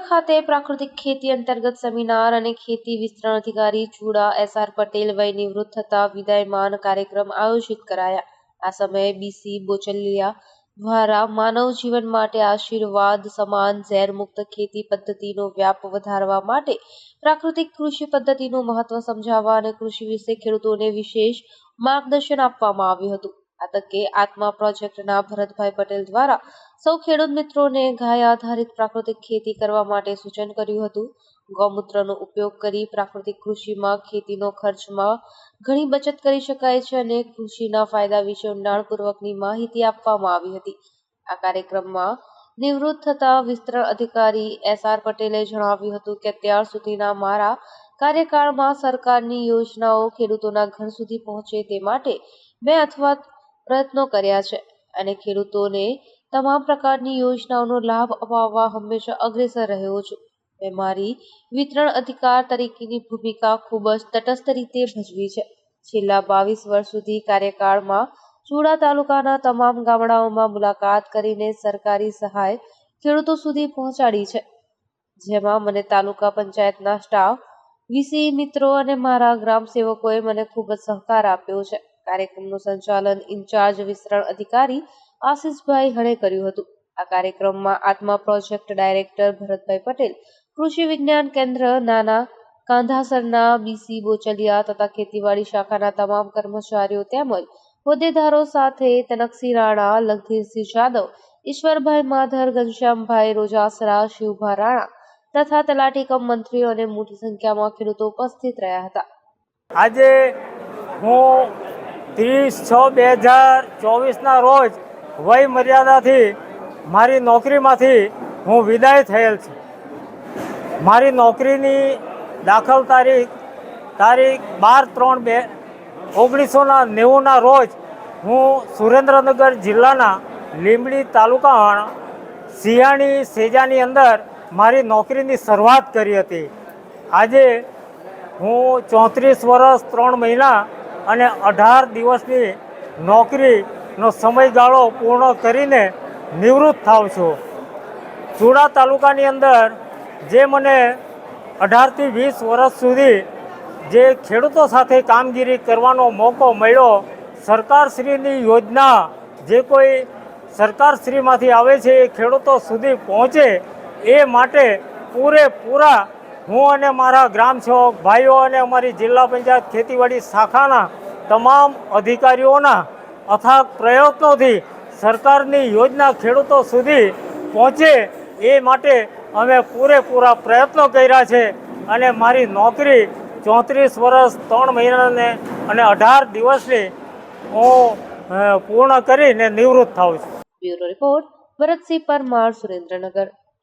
ખાતે પ્રાકૃતિક ખેતી અંતર્ગત સેમિનાર અને ખેતી વિસ્તરણ અધિકારી ચુડા એસઆર પટેલ વય નિવૃત્ત થતા વિદાયમાન કાર્યક્રમ આયોજિત કરાયા. આ સમયે બીસી બોચલિયા દ્વારા માનવ જીવન માટે આશીર્વાદ, સમાન, ઝેર મુક્ત ખેતી પદ્ધતિનો વ્યાપ વધારવા માટે પ્રાકૃતિક કૃષિ પદ્ધતિનું મહત્વ સમજાવવા અને કૃષિ વિશે ખેડૂતોને વિશેષ માર્ગદર્શન આપવામાં આવ્યું હતું. આ તકે આત્મા પ્રોજેક્ટના ભરતભાઈ પટેલ દ્વારા સૌ ખેડૂત મિત્રોને ગાય આધારિત પ્રાકૃતિક ખેતી કરવા માટે સૂચન કર્યું હતું. ગૌમૂત્રનો ઉપયોગ કરી પ્રાકૃતિક કૃષિમાં ખેતીનો ખર્ચમાં ઘણી બચત કરી શકાય છે અને કૃષિના ફાયદા વિશે ઊંડાણપૂર્વકની માહિતી આપવામાં આવી હતી. આ કાર્યક્રમમાં નિવૃત્ત થતા વિસ્તરણ અધિકારી એસ આર પટેલે જણાવ્યું હતું કે અત્યાર સુધીના મારા કાર્યકાળમાં સરકારની યોજનાઓ ખેડૂતોના ઘર સુધી પહોંચે તે માટે મેં અથવા પ્રયત્નો કર્યા છે અને ખેડૂતોને તમામ પ્રકારની યોજનાઓનો લાભ અપાવવા હંમેશા અગ્રેસર રહ્યો છું. મેં મારી વિતરણ અધિકાર તરીકેની ભૂમિકા ખૂબ જ તટસ્થ રીતે ભજવી છે. છેલ્લા બાવીસ વર્ષ સુધી કાર્યકાળમાં ચૂડા તાલુકાના તમામ ગામડાઓમાં મુલાકાત કરીને સરકારી સહાય ખેડૂતો સુધી પહોંચાડી છે. જેમાં મને તાલુકા પંચાયતના સ્ટાફ વીસી મિત્રો અને મારા ગ્રામ સેવકોએ મને ખૂબ જ સહકાર આપ્યો છે. કાર્યક્રમનું સંચાલન ઇન્ચાર્જ વિસ્તરણ અધિકારી આશિષભાઈ હણે કર્યું હતું. આ કાર્યક્રમમાં આત્મા પ્રોજેક્ટ ડાયરેક્ટર ભરતભાઈ પટેલ, કૃષિ વિજ્ઞાન કેન્દ્ર નાના કાંધાસરના બીસી બોચલિયા તથા ખેતીવાડી શાખાના તમામ કર્મચારીઓ તેમજ હોદ્દેદારો સાથે તનકસિંહ રાણા, લખધીરસિંહ જાદવ, ઈશ્વરભાઈ માધર, ઘનશ્યામભાઈ રોજાસરા, શિવભા રાણા તથા તલાટી કમ મંત્રીઓ અને મોટી સંખ્યામાં ખેડૂતો ઉપસ્થિત રહ્યા હતા. આજે હું ત્રીસ છ બે હજાર ચોવીસના રોજ વય મર્યાદાથી મારી નોકરીમાંથી હું વિદાય થયેલ છું. મારી નોકરીની દાખલ તારીખ તારીખ બાર ત્રણ બે ઓગણીસોના નેવુંના રોજ હું સુરેન્દ્રનગર જિલ્લાના લીંબડી તાલુકા સિયાણી સેજાની અંદર મારી નોકરીની શરૂઆત કરી હતી. આજે હું ચોત્રીસ વર્ષ ત્રણ મહિના અને અઢાર દિવસની નોકરીનો સમયગાળો પૂર્ણ કરીને નિવૃત્ત થાઉં છું. ચુડા તાલુકાની અંદર જે મને અઢારથી વીસ વર્ષ સુધી જે ખેડૂતો સાથે કામગીરી કરવાનો મોકો મળ્યો, સરકારશ્રીની યોજના જે કોઈ સરકારશ્રીમાંથી આવે છે, એ ખેડૂતો સુધી પહોંચે, એ માટે પૂરેપૂરા હું અને મારા ગ્રામ સેવક ભાઈઓ અને અમારી જિલ્લા પંચાયત ખેતીવાડી શાખાના તમામ અધિકારીઓના અથાગ પ્રયત્નોથી સરકારની યોજના ખેડૂતો સુધી પહોંચે એ માટે અમે પૂરેપૂરા પ્રયત્નો કર્યા છે. અને મારી નોકરી ચોત્રીસ વર્ષ, ત્રણ મહિનાને અને અઢાર દિવસની હું પૂર્ણ કરીને નિવૃત્ત થાઉં છું. Bureau report, Bharatsinh Parmar, Surendranagar.